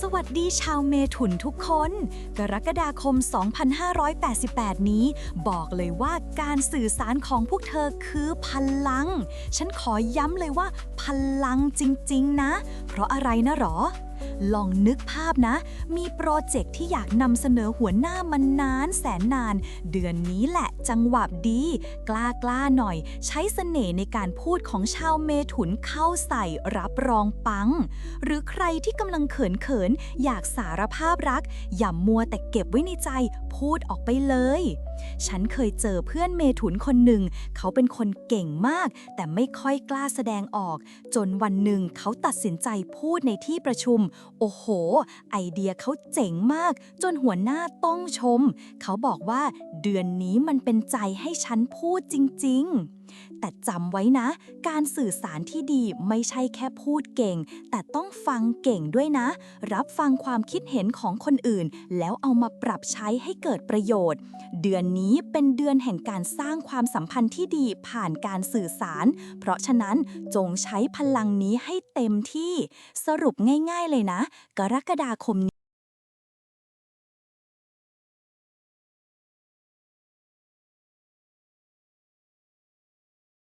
สวัสดีชาวเมถุนทุกคน กรกฎาคม 2588 นี้ บอกเลยว่าการสื่อสารของพวกเธอคือพลัง ฉันขอย้ำเลยว่าพลังจริง ๆ นะ เพราะอะไรนะหรอลองนึกภาพนะ มีโปรเจกต์ที่อยากนำเสนอหัวหน้ามานานแสนนาน เดือนนี้แหละจังหวะดี กล้ากล้าหน่อย ใช้เสน่ห์ในการพูดของชาวเมถุนเข้าใส่รับรองปัง หรือใครที่กำลังเขินเขินอยากสารภาพรัก อย่ามัวแต่เก็บไว้ในใจ พูดออกไปเลยฉันเคยเจอเพื่อนเมถุนคนหนึ่ง เขาเป็นคนเก่งมาก แต่ไม่ค่อยกล้าแสดงออก จนวันหนึ่งเขาตัดสินใจพูดในที่ประชุม โอ้โห ไอเดียเขาเจ๋งมาก จนหัวหน้าต้องชม เขาบอกว่าเดือนนี้มันเป็นใจให้ฉันพูดจริง ๆ แต่จำไว้นะ การสื่อสารที่ดีไม่ใช่แค่พูดเก่ง แต่ต้องฟังเก่งด้วยนะ รับฟังความคิดเห็นของคนอื่น แล้วเอามาปรับใช้ให้เกิดประโยชน์ เดือนนี้เป็นเดือนแห่งการสร้างความสัมพันธ์ที่ดีผ่านการสื่อสาร เพราะฉะนั้นจงใช้พลังนี้ให้เต็มที่ สรุปง่าย ๆเลยนะ กรกฎาคม